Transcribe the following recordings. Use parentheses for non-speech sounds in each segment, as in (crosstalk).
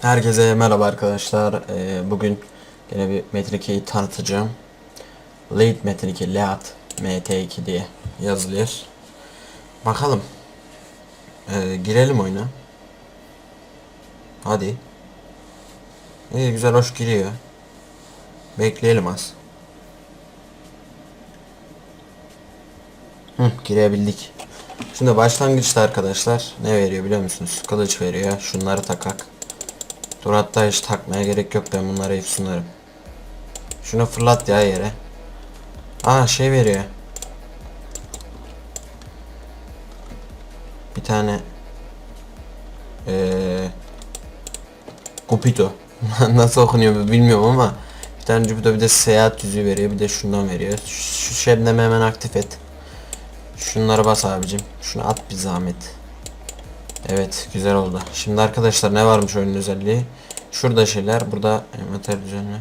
Herkese merhaba arkadaşlar. Ee, bugün yine bir Metin 2'yi tanıtacağım. Metin 2, Leat MT2 diye yazılıyor. Bakalım. Ee, girelim oyuna. Hadi. İyi güzel hoş giriyor. Bekleyelim az. Hı, girebildik. Şimdi başlangıçta arkadaşlar ne veriyor biliyor musunuz? Kılıç veriyor. Şunları takak. Dur hatta hiç takmaya gerek yok ben bunları hep sunarım. Şunu fırlat ya yere. Aa şey veriyor. Bir tane eee Cupito. (laughs) Nasıl okunuyor bilmiyorum ama bir tane Cupito bir de seyahat yüzüğü veriyor bir de şundan veriyor. Şu şebnemi hemen aktif et. Şunları bas abicim. Şunu at bir zahmet. Evet güzel oldu. Şimdi arkadaşlar ne varmış oyunun özelliği? Şurada şeyler burada envanter düzenle.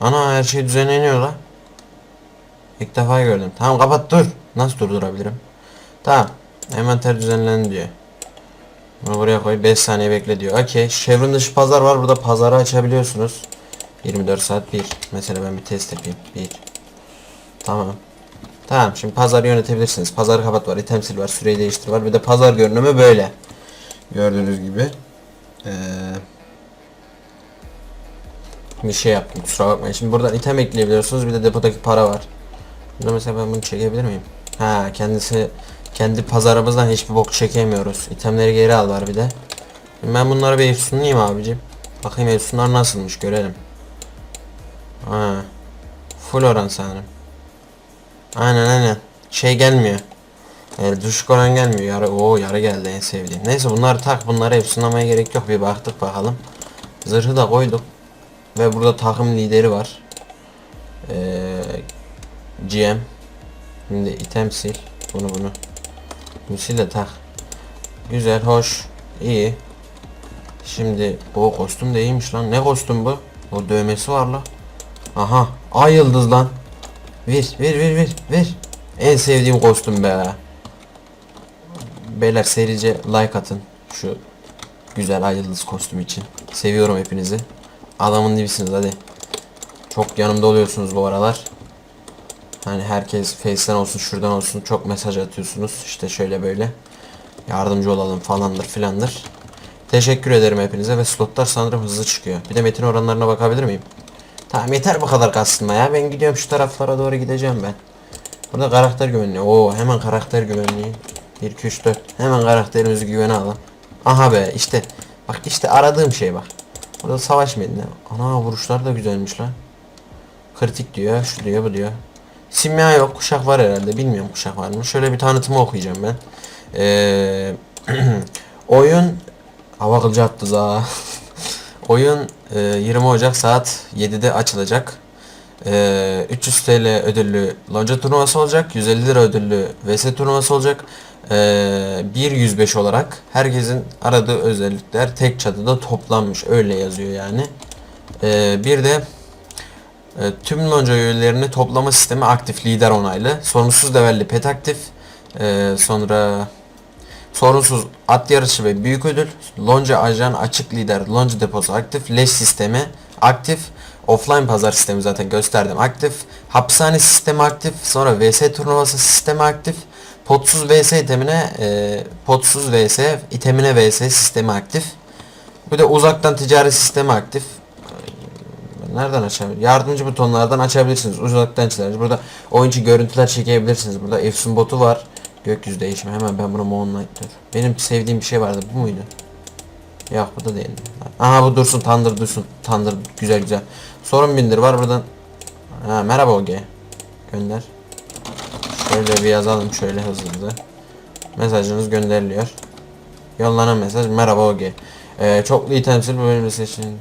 Ana her şey düzenleniyor la. İlk defa gördüm. Tamam kapat dur. Nasıl durdurabilirim? Tamam. Envanter düzenlen diyor. Bunu buraya koy 5 saniye bekle diyor. Okey. Chevron dışı pazar var. Burada pazarı açabiliyorsunuz. 24 saat 1. Mesela ben bir test yapayım. 1. Tamam. Tamam şimdi pazarı yönetebilirsiniz. Pazarı kapat var, itemsil var, süreyi değiştir var. Bir de pazar görünümü böyle. Gördüğünüz gibi. Ee, bir şey yaptım kusura bakmayın. Şimdi buradan item ekleyebiliyorsunuz. Bir de depodaki para var. Burada mesela ben bunu çekebilir miyim? Ha kendisi kendi pazarımızdan hiçbir bok çekemiyoruz. İtemleri geri al var bir de. Şimdi ben bunları bir efsunlayayım abicim. Bakayım efsunlar nasılmış görelim. Ha. Full oran sanırım. Aynen aynen. Şey gelmiyor. Yani düşük oran gelmiyor. Yarı o yarı geldi en sevdiğim. Neyse bunları tak. Bunları hepsinemeye gerek yok. Bir baktık bakalım. Zırhı da koyduk. Ve burada takım lideri var. Ee, GM. Şimdi item sil. Bunu bunu. Bunu sil de tak. Güzel, hoş, iyi. Şimdi o kostüm de iyiymiş lan. Ne kostüm bu? O dövmesi var la. Aha, ay yıldız lan. Ver, ver, ver, ver, ver. En sevdiğim kostüm be. Beyler serice like atın şu güzel ay kostüm için. Seviyorum hepinizi. Adamın dibisiniz hadi. Çok yanımda oluyorsunuz bu aralar. Hani herkes Face'ten olsun şuradan olsun çok mesaj atıyorsunuz. İşte şöyle böyle. Yardımcı olalım falandır filandır. Teşekkür ederim hepinize ve slotlar sanırım hızlı çıkıyor. Bir de metin oranlarına bakabilir miyim? Tamam yeter bu kadar kastırma ya. Ben gidiyorum şu taraflara doğru gideceğim ben. Burada karakter güvenliği. Oo hemen karakter güvenliği. 1 2 3 4. Hemen karakterimizi güvene alalım. Aha be işte. Bak işte aradığım şey bak. Burada savaş metni. Ana vuruşlar da güzelmiş lan. Kritik diyor, şu diyor, bu diyor. Simya yok, kuşak var herhalde. Bilmiyorum kuşak var mı. Şöyle bir tanıtımı okuyacağım ben. Ee, (clears throat) oyun hava kılıcı attı za. (laughs) Oyun e, 20 Ocak saat 7'de açılacak. E, 300 TL ödüllü lonca turnuvası olacak. 150 lira ödüllü vs turnuvası olacak. E, 1.105 olarak herkesin aradığı özellikler tek çatıda toplanmış. Öyle yazıyor yani. E, bir de e, tüm lonca üyelerini toplama sistemi aktif lider onaylı. Sorunsuz levelli pet aktif. E, sonra Sorunsuz at yarışı ve büyük ödül, lonca ajan açık lider, lonca deposu aktif, leş sistemi aktif, offline pazar sistemi zaten gösterdim aktif, hapishane sistemi aktif, sonra vs turnuvası sistemi aktif, potsuz vs itemine, e, potsuz vs itemine vs sistemi aktif. Bir de uzaktan ticari sistemi aktif. Nereden açabilir? Yardımcı butonlardan açabilirsiniz. Uzaktan ticari. Burada oyuncu görüntüler çekebilirsiniz. Burada Efsun botu var. Gökyüzü değişimi. Hemen ben bunu Moonlight dur. Benim sevdiğim bir şey vardı. Bu muydu? Yok bu da değil. Aha bu dursun. Tandır dursun. Tandır güzel güzel. Sorun bindir var buradan. Ha, merhaba Oge. Gönder. Şöyle bir yazalım şöyle hızlı. Mesajınız gönderiliyor. Yollanan mesaj merhaba Oge. Ee, çoklu itemsil bölümü seçin.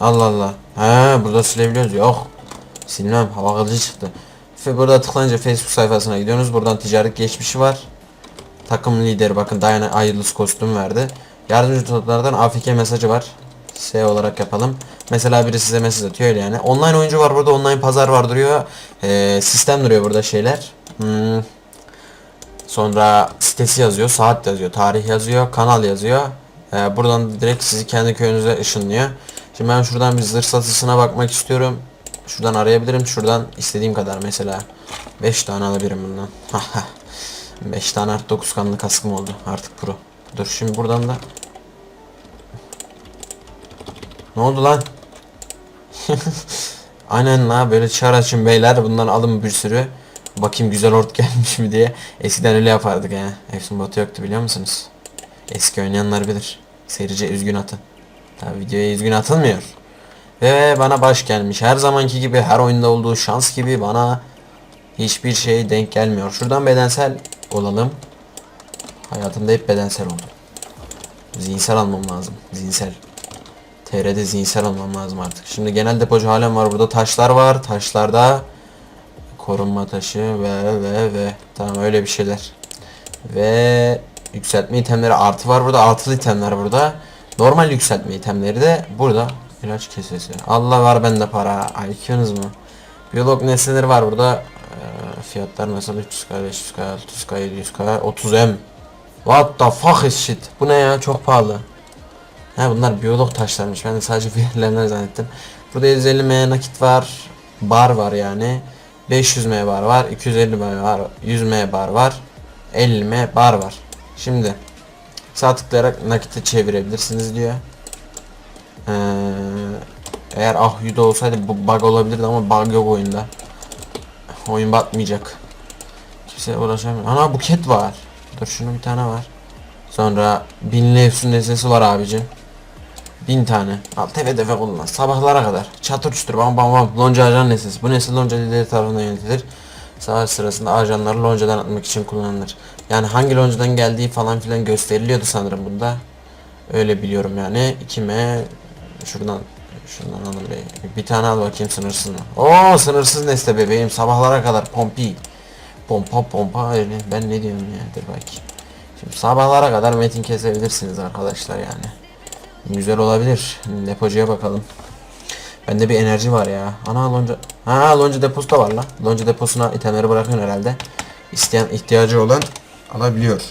Allah Allah. Ha burada silebiliyoruz. Yok. Silmem. Hava kılıcı çıktı. Ve burada tıklayınca Facebook sayfasına gidiyorsunuz. Buradan ticaret geçmişi var. Takım lideri bakın Diana Ayıldız kostüm verdi. Yardımcı tutlardan AFK mesajı var. S olarak yapalım. Mesela biri size mesaj atıyor öyle yani. Online oyuncu var burada. Online pazar var duruyor. Ee, sistem duruyor burada şeyler. Hmm. Sonra sitesi yazıyor. Saat yazıyor. Tarih yazıyor. Kanal yazıyor. Ee, buradan direkt sizi kendi köyünüze ışınlıyor. Şimdi ben şuradan bir zırh satışına bakmak istiyorum. Şuradan arayabilirim. Şuradan istediğim kadar mesela. 5 tane alabilirim bundan. 5 tane artı 9 kanlı kaskım oldu. Artık pro. Dur şimdi buradan da. Ne oldu lan? (laughs) Aynen la böyle çağır açın beyler bundan alın bir sürü. Bakayım güzel ort (laughs) gelmiş mi diye. Eskiden öyle yapardık he. Efsun botu yoktu biliyor musunuz? Eski oynayanlar bilir. Seyirci üzgün atın. Tabi videoya üzgün atılmıyor. Ve bana baş gelmiş. Her zamanki gibi her oyunda olduğu şans gibi bana hiçbir şey denk gelmiyor. Şuradan bedensel olalım. Hayatımda hep bedensel oldum. Zihinsel almam lazım. Zihinsel. TR'de zihinsel almam lazım artık. Şimdi genel depocu halen var. Burada taşlar var. Taşlarda korunma taşı ve ve ve tamam öyle bir şeyler. Ve yükseltme itemleri artı var burada. Altılı itemler burada. Normal yükseltme itemleri de burada. İlaç kesesi. Allah var bende para. IQ'nuz mu? Biyolog nesneleri var burada. Ee, fiyatlar mesela 300k, 500k, 600k, 700k, 30m. What the fuck is shit? Bu ne ya? Çok pahalı. Ha bunlar biyolog taşlarmış. Ben de sadece (laughs) verilenler zannettim. Burada 150 M nakit var. Bar var yani. 500 M bar var. 250 M var. 100 M bar var. 50 M bar var. Şimdi sağ tıklayarak nakite çevirebilirsiniz diyor. Ee, eğer ah yuda olsaydı bu bug olabilirdi ama bug yok oyunda. Oyun batmayacak. Kimse uğraşamıyor. Ana buket var. Dur şunun bir tane var. Sonra binli efsun nesnesi var abicim. Bin tane. Al tefe tefe kullan. Sabahlara kadar. Çatır çutur bam bam bam. Lonca ajan nesnesi. Bu nesil lonca lideri tarafından yönetilir. Savaş sırasında ajanları loncadan atmak için kullanılır. Yani hangi loncadan geldiği falan filan gösteriliyordu sanırım bunda. Öyle biliyorum yani. İkime şuradan şuradan alın be. Bir tane al bakayım sınırsız mı? Oo sınırsız nesne bebeğim. Sabahlara kadar pompi. Pompa pompa. Ben ne diyorum ya? Dur bakayım. Şimdi sabahlara kadar metin kesebilirsiniz arkadaşlar yani. Güzel olabilir. Depocuya bakalım. Bende bir enerji var ya. Ana lonca. Ha lonca deposu da var la. Lonca deposuna itemleri bırakıyorsun herhalde. İsteyen ihtiyacı olan alabiliyor.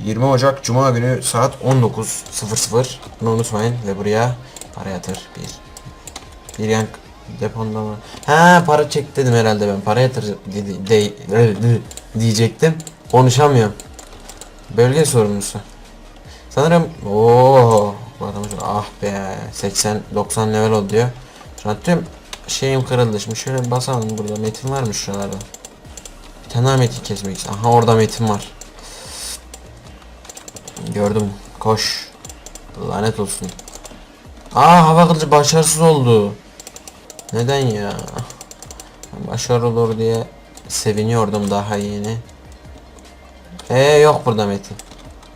20 Ocak Cuma günü saat 19.00. Bunu unutmayın ve buraya para yatır. Bir. Bir yank deponda mı? Ha para çek dedim herhalde ben. Para yatır di- de- de- diyecektim. Konuşamıyorum. Bölge sorumlusu. Sanırım ooo ah be 80 90 level oldu diyor. Şu şeyim kırıldı. Şimdi şöyle basalım burada metin var mı şuralarda? Bir tane metin kesmek istiyorum. Aha orada metin var. Gördüm. Koş. Lanet olsun. Aa hava kılıcı başarısız oldu. Neden ya? Başarılı olur diye seviniyordum daha yeni. Ee yok burada metin.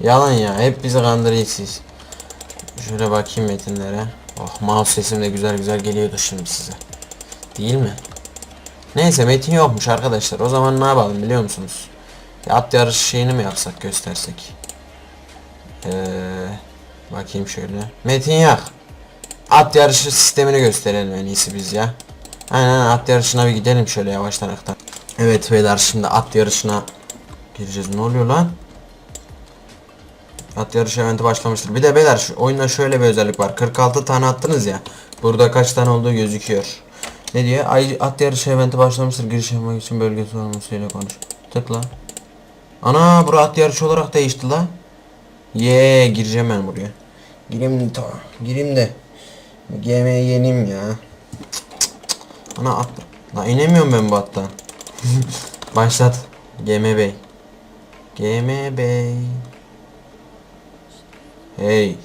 Yalan ya. Hep bizi kandırıyorsunuz. Şöyle bakayım metinlere. Oh mouse sesim de güzel güzel geliyordu şimdi size. Değil mi? Neyse metin yokmuş arkadaşlar. O zaman ne yapalım biliyor musunuz? At yarışı şeyini mi yapsak göstersek? Ee, bakayım şöyle. Metin yok. At yarışı sistemini gösterelim en iyisi biz ya. Aynen at yarışına bir gidelim şöyle yavaştan aktar. Evet beyler şimdi at yarışına gireceğiz. Ne oluyor lan? At yarışı eventi başlamıştır. Bir de beyler şu oyunda şöyle bir özellik var. 46 tane attınız ya. Burada kaç tane olduğu gözüküyor. Ne diyor? Ay at yarışı eventi başlamıştır. Giriş yapmak için bölge sorumlusuyla konuş. Tıkla. Ana bura at yarışı olarak değişti la. Ye gireceğim ben buraya. Gireyim ta. Gireyim de. Yemeği yeneyim ya. Ana at. La inemiyorum ben bu attan. (laughs) Başlat. GM Bey. GM Bey. Hey.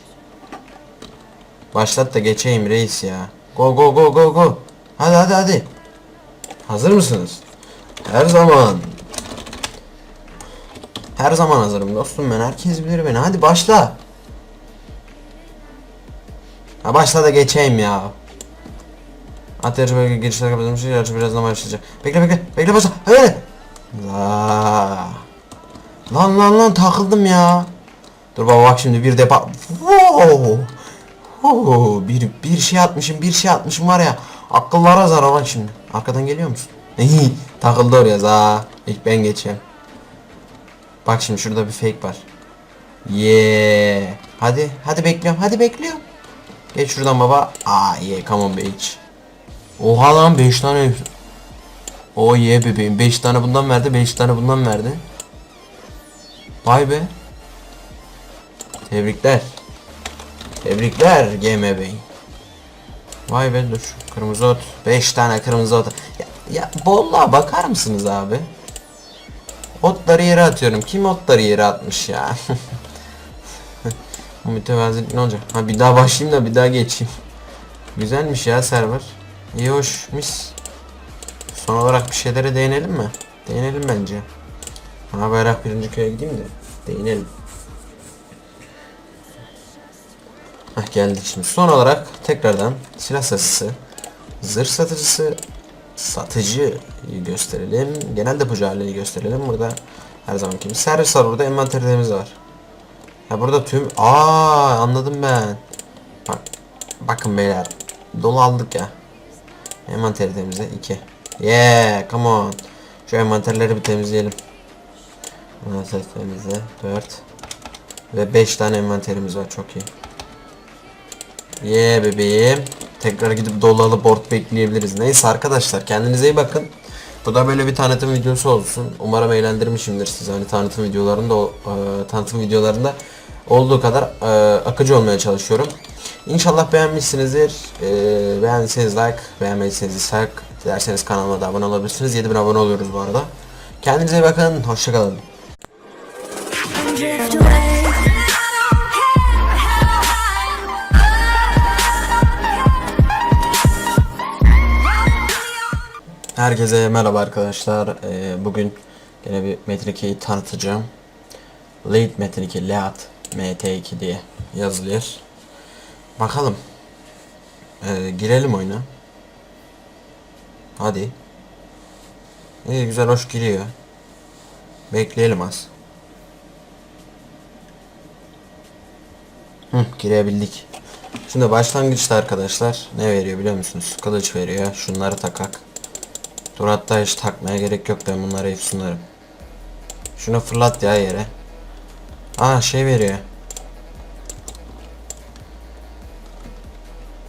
Başlat da geçeyim reis ya. Go go go go go. Hadi hadi hadi. Hazır mısınız? Her zaman. Her zaman hazırım dostum ben. Herkes bilir beni. Hadi başla. Ha başla da geçeyim ya. At yarışı bölge girişler kapatılmış. Yarışı birazdan başlayacak. Bekle bekle. Bekle başla. Hadi. La. Lan lan lan takıldım ya. Dur baba bak şimdi bir depa. Wow. Oo, bir, bir şey atmışım bir şey atmışım var ya. Akıllara zarar bak şimdi. Arkadan geliyor musun? Takıldı oraya za. İlk ben geçeyim. Bak şimdi şurada bir fake var. Yeah. Hadi hadi bekliyorum hadi bekliyorum. Geç şuradan baba. Aa yeah come on bitch. Oha lan 5 tane. O oh yeah bebeğim 5 tane bundan verdi 5 tane bundan verdi. Vay be. Tebrikler. Tebrikler GM Bey. Vay be dur. Kırmızı ot. 5 tane kırmızı ot. Ya, ya bolluğa bakar mısınız abi? Otları yere atıyorum. Kim otları yere atmış ya? (laughs) Bu mütevazilik ne olacak? Ha bir daha başlayayım da bir daha geçeyim. Güzelmiş ya server. İyi hoş mis. Son olarak bir şeylere değinelim mi? Değinelim bence. Ha bayrak birinci köye gideyim de değinelim. Heh, geldik şimdi. Son olarak tekrardan silah satıcısı, zırh satıcısı, satıcı gösterelim. Genel depocu halini gösterelim. Burada her zaman gibi servis var. Burada envanterlerimiz var. Ya burada tüm aa anladım ben. Bak bakın beyler dolu aldık ya. Envanteri temizle 2. Yeah come on. Şu envanterleri bir temizleyelim. Envanter temizle 4. Ve 5 tane envanterimiz var çok iyi. Yeah bebeğim. Tekrar gidip dolu alıp board bekleyebiliriz. Neyse arkadaşlar kendinize iyi bakın. Bu da böyle bir tanıtım videosu olsun. Umarım eğlendirmişimdir sizi. Hani tanıtım videolarında o- e, tanıtım videolarında olduğu kadar e, akıcı olmaya çalışıyorum. İnşallah beğenmişsinizdir. E, beğendiyseniz like, beğenmediyseniz dislike. Dilerseniz kanalıma da abone olabilirsiniz. 7000 abone oluyoruz bu arada. Kendinize iyi bakın. Hoşçakalın. Herkese merhaba arkadaşlar. Ee, bugün yine bir Metin 2'yi tanıtacağım. Late Metin 2 Leat MT2 diye yazılıyor. Bakalım. Ee, girelim oyuna. Hadi. İyi güzel hoş giriyor. Bekleyelim az. Hı, girebildik. Şimdi başlangıçta arkadaşlar ne veriyor biliyor musunuz? Kılıç veriyor. Şunları takak. Dur hatta hiç takmaya gerek yok ben bunları hep sunarım. Şunu fırlat ya yere. Aa şey veriyor.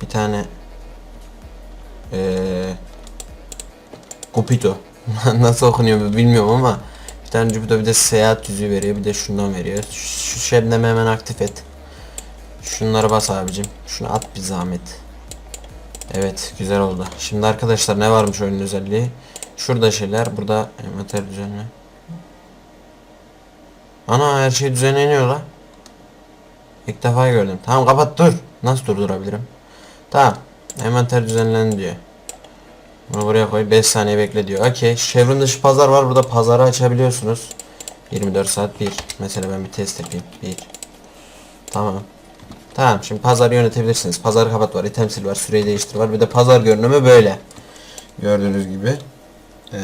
Bir tane eee Cupito. (laughs) Nasıl okunuyor bilmiyorum ama bir tane Cupito bir de seyahat yüzüğü veriyor bir de şundan veriyor. Şu şebnemi hemen aktif et. Şunları bas abicim. Şunu at bir zahmet. Evet güzel oldu. Şimdi arkadaşlar ne varmış oyunun özelliği? Şurada şeyler burada envanter düzenle. Ana her şey düzenleniyor la. İlk defa gördüm. Tamam kapat dur. Nasıl durdurabilirim? Tamam. Envanter düzenlendi diyor. Bunu buraya koy. 5 saniye bekle diyor. Okey. Chevron dışı pazar var. Burada pazarı açabiliyorsunuz. 24 saat 1. Mesela ben bir test yapayım. 1. Tamam. Tamam şimdi pazarı yönetebilirsiniz. Pazarı kapat var, item sil var, süreyi değiştir var. Bir de pazar görünümü böyle. Gördüğünüz gibi. Ee,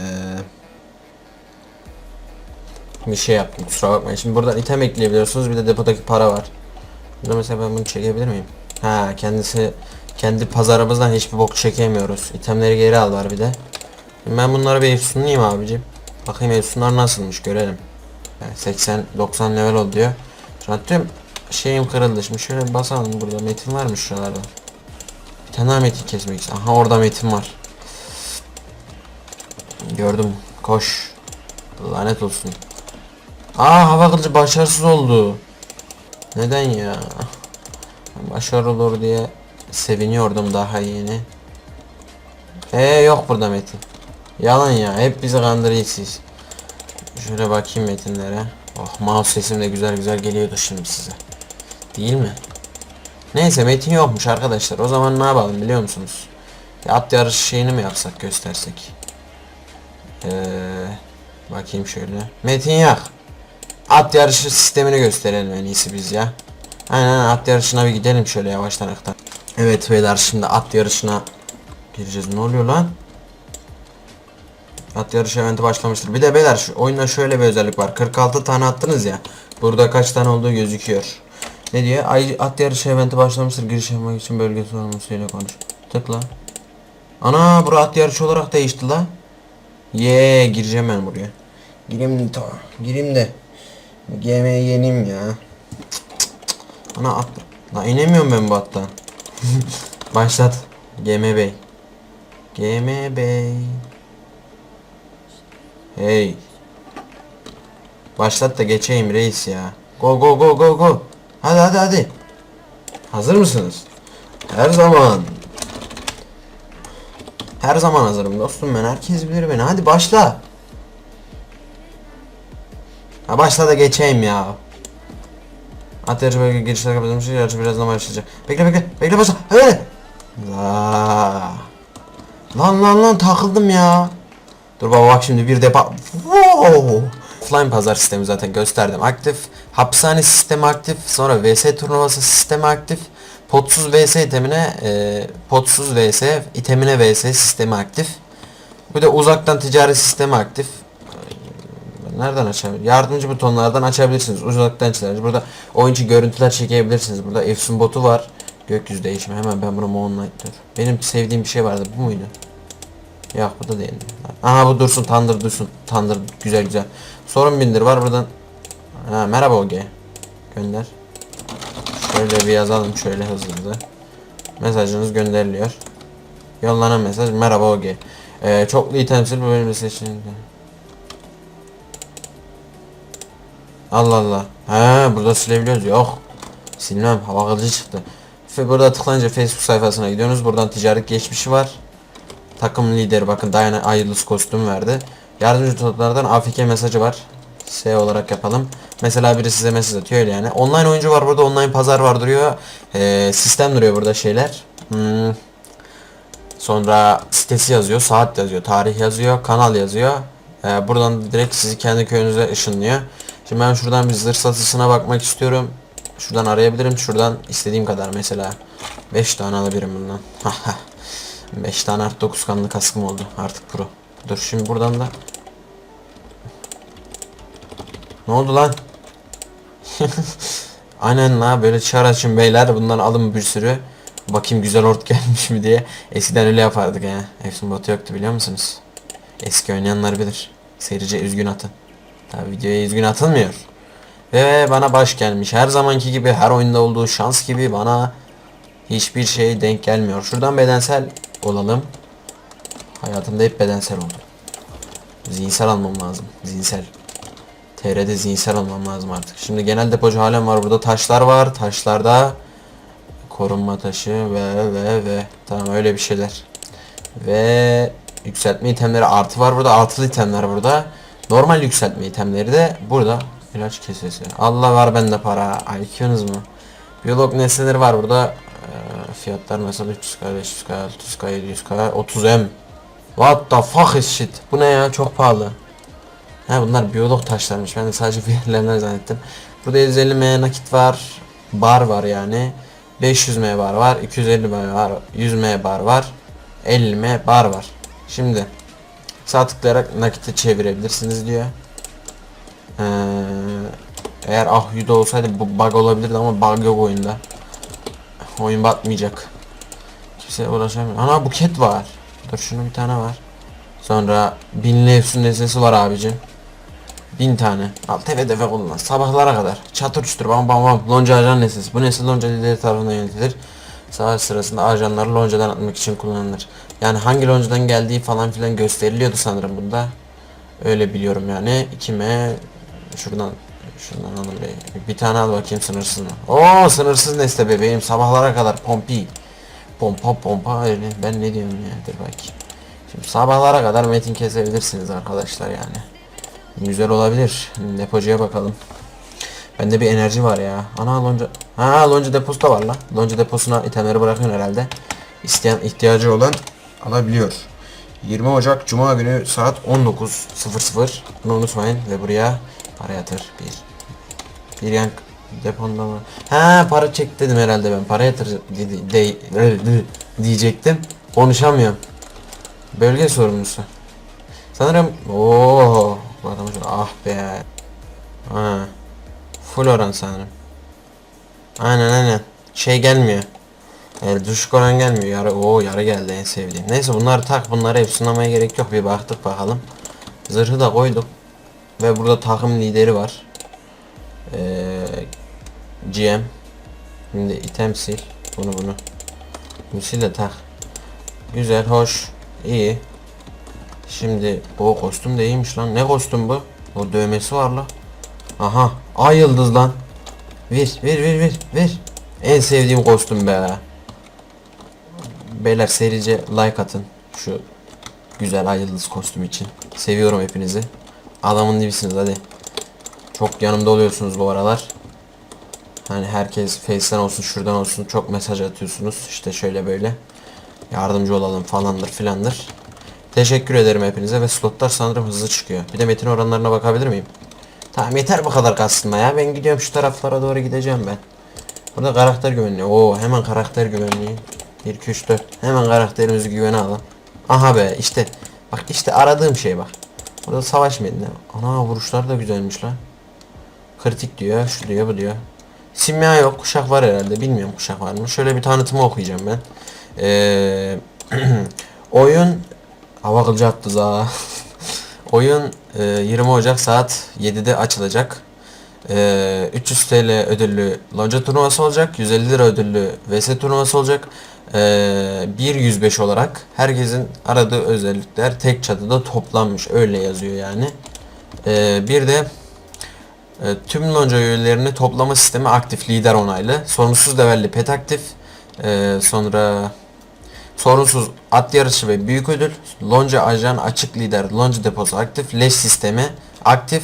bir şey yaptım kusura bakmayın. Şimdi buradan item ekleyebiliyorsunuz. Bir de depodaki para var. Burada mesela ben bunu çekebilir miyim? Ha kendisi kendi pazarımızdan hiçbir bok çekemiyoruz. İtemleri geri al var bir de. Ben bunları bir efsunlayayım abicim. Bakayım efsunlar nasılmış görelim. Yani 80 90 level ol diyor. Şu an tüm şeyim kırıldı. Şimdi şöyle basalım burada metin var mı şuralarda? Bir tane daha metin kesmek istiyorum. Aha orada metin var. Gördüm. Koş. Lanet olsun. Aa hava kılıcı başarısız oldu. Neden ya? Başarılı olur diye seviniyordum daha yeni. Ee yok burada metin. Yalan ya. Hep bizi kandırıyorsunuz. Şöyle bakayım metinlere. Oh mouse sesim de güzel güzel geliyordu şimdi size. Değil mi? Neyse metin yokmuş arkadaşlar. O zaman ne yapalım biliyor musunuz? Bir at yarışı şeyini mi yapsak göstersek? Ee, bakayım şöyle. Metin yok. At yarışı sistemini gösterelim en iyisi biz ya. Aynen at yarışına bir gidelim şöyle yavaştan aktan. Evet beyler şimdi at yarışına gireceğiz. Ne oluyor lan? At yarışı eventi başlamıştır. Bir de beyler şu oyunda şöyle bir özellik var. 46 tane attınız ya. Burada kaç tane olduğu gözüküyor. Ne diyor? Ay, at yarışı eventi başlamıştır. Giriş yapmak için bölge sorumlusuyla konuş. Tıkla. Ana bura at yarışı olarak değişti la. Ye gireceğim ben buraya. Gireyim ta. Gireyim de. GM'yi yeneyim ya. Ana at. La inemiyorum ben bu attan. (laughs) Başlat. GM Bey. GM Bey. Hey. Başlat da geçeyim reis ya. Go go go go go. Hadi hadi hadi. Hazır mısınız? Her zaman. Her zaman hazırım dostum ben. Herkes bilir beni. Hadi başla. Ha başla da geçeyim ya. At yarışı bölge girişler kapatılmış. Yarışı birazdan başlayacak. Bekle bekle. Bekle başla. La. Lan lan lan takıldım ya. Dur baba bak şimdi bir defa. Wow. Offline pazar sistemi zaten gösterdim. Aktif. Hapishane sistemi aktif. Sonra VS turnuvası sistemi aktif. Potsuz VS itemine e, potsuz VS itemine VS sistemi aktif. Bir de uzaktan ticari sistemi aktif. Nereden açabilir? Yardımcı butonlardan açabilirsiniz. Uzaktan açabilirsiniz. Burada oyuncu görüntüler çekebilirsiniz. Burada Efsun botu var. Gökyüzü değişimi. Hemen ben bunu Moonlight dur. Benim sevdiğim bir şey vardı. Bu muydu? Yok bu da değil. Aha bu dursun. Tandır dursun. Tandır güzel güzel. Sorun bindir var buradan. Ha, merhaba Oge. Gönder. Şöyle bir yazalım şöyle hızlı hızlı. Mesajınız gönderiliyor. Yollanan mesaj merhaba Oge. Ee, çoklu itemsil bu bölümde Allah Allah. He burada silebiliyoruz. Yok. Silmem. Hava kılıcı çıktı. Ve burada tıklayınca Facebook sayfasına gidiyorsunuz. Buradan ticaret geçmişi var. Takım lideri bakın Diana Ayıldız kostüm verdi. Yardımcı tutlardan AFK mesajı var. S olarak yapalım. Mesela biri size mesaj atıyor öyle yani. Online oyuncu var burada. Online pazar var duruyor. Ee, sistem duruyor burada şeyler. Hmm. Sonra sitesi yazıyor. Saat yazıyor. Tarih yazıyor. Kanal yazıyor. Ee, buradan direkt sizi kendi köyünüze ışınlıyor. Şimdi ben şuradan bir zırh satışına bakmak istiyorum. Şuradan arayabilirim. Şuradan istediğim kadar mesela. 5 tane alabilirim bundan. (laughs) 5 tane artı 9 kanlı kaskım oldu. Artık pro. Dur şimdi buradan da. Ne oldu lan? (laughs) Aynen la böyle çağır açın beyler bundan alın bir sürü. Bakayım güzel ort (laughs) gelmiş mi diye. Eskiden öyle yapardık ya. Efsun botu yoktu biliyor musunuz? Eski oynayanlar bilir. Seyirci üzgün atın. Tabi videoya üzgün atılmıyor. Ve bana baş gelmiş. Her zamanki gibi her oyunda olduğu şans gibi bana hiçbir şey denk gelmiyor. Şuradan bedensel olalım. Hayatımda hep bedensel oldum. Zihinsel almam lazım. Zihinsel. TR'de zihinsel almam lazım artık. Şimdi genel depocu halen var. Burada taşlar var. Taşlarda korunma taşı ve ve ve tamam öyle bir şeyler. Ve yükseltme itemleri artı var burada. Altılı itemler burada. Normal yükseltme itemleri de burada. İlaç kesesi. Allah var bende para. IQ'nuz mu? Biyolog nesneleri var burada. Ee, fiyatlar mesela 300k, 500k, 600k, 700k, 30M. What the fuck is shit? Bu ne ya? Çok pahalı. Ha bunlar biyolog taşlarmış. Ben de sadece fiyatlarından zannettim. Burada 150 M nakit var. Bar var yani. 500 M bar var. 250 M var. 100 M bar var. 50 M bar var. Şimdi sağ tıklayarak nakite çevirebilirsiniz diyor. Ee, eğer Ahyu'da olsaydı bu bug olabilirdi ama bug yok oyunda. Oyun batmayacak. Kimse uğraşamıyor. Ana buket var. Dur şunun bir tane var. Sonra binli efsun nesnesi var abicim. Bin tane. Al tefe tefe kullan. Sabahlara kadar. Çatır çutur bam bam bam. Lonca ajan nesnesi. Bu nesil lonca lideri tarafından yönetilir. Savaş sırasında ajanları loncadan atmak için kullanılır. Yani hangi loncadan geldiği falan filan gösteriliyordu sanırım bunda. Öyle biliyorum yani. İkime şuradan şuradan alın be. Bir tane al bakayım sınırsız mı? Oo sınırsız nesne bebeğim. Sabahlara kadar pompi. Pompa pompa. Ben ne diyorum ya? Dur bakayım. Şimdi sabahlara kadar metin kesebilirsiniz arkadaşlar yani. Güzel olabilir. Depocuya bakalım. Bende bir enerji var ya. Ana lonca. Ha lonca deposu da var la. Lonca deposuna itemleri bırakıyorsun herhalde. İsteyen ihtiyacı olan alabiliyor. 20 Ocak Cuma günü saat 19.00. Bunu unutmayın ve buraya para yatır. Bir. Bir yank deponda mı? Ha para çek dedim herhalde ben. Para yatır dedi, de, de- diyecektim. Konuşamıyorum. Bölge sorumlusu. Sanırım ooo adam ah be. Ha. Full oran sanırım. Aynen aynen. Şey gelmiyor. Yani düşük oran gelmiyor. Yarı o yarı geldi en sevdiğim. Neyse bunları tak bunları hep sınamaya gerek yok. Bir baktık bakalım. Zırhı da koyduk. Ve burada takım lideri var. Ee, GM. Şimdi item sil. Bunu bunu. Bunu de tak. Güzel, hoş, iyi. Şimdi o kostüm de iyiymiş lan. Ne kostüm bu? O dövmesi var la. Aha, ay yıldız lan. Ver, ver, ver, ver, ver. En sevdiğim kostüm be. Beyler serice like atın şu güzel ay kostüm için. Seviyorum hepinizi. Adamın dibisiniz hadi. Çok yanımda oluyorsunuz bu aralar. Hani herkes Face'ten olsun şuradan olsun çok mesaj atıyorsunuz. İşte şöyle böyle. Yardımcı olalım falandır filandır. Teşekkür ederim hepinize ve slotlar sanırım hızlı çıkıyor. Bir de metin oranlarına bakabilir miyim? Tamam yeter bu kadar kastırma ya. Ben gidiyorum şu taraflara doğru gideceğim ben. Burada karakter güvenliği. Oo hemen karakter güvenliği. 1 2 3 4. Hemen karakterimizi güvene alalım. Aha be işte. Bak işte aradığım şey bak. Burada savaş metni. Ana vuruşlar da güzelmiş lan. Kritik diyor, şu diyor, bu diyor. Simya yok, kuşak var herhalde. Bilmiyorum kuşak var mı. Şöyle bir tanıtımı okuyacağım ben. Ee, (clears throat) oyun hava kılıcı attı za. (laughs) oyun e, 20 Ocak saat 7'de açılacak. Ee, 300 TL ödüllü lonca turnuvası olacak. 150 lira ödüllü vs turnuvası olacak. Ee, 1.105 olarak herkesin aradığı özellikler tek çatıda toplanmış. Öyle yazıyor yani. Ee, bir de e, tüm lonca üyelerini toplama sistemi aktif lider onaylı. Sorunsuz levelli pet aktif. Ee, sonra sorunsuz at yarışı ve büyük ödül. Lonca ajan açık lider lonca deposu aktif. Leş sistemi aktif.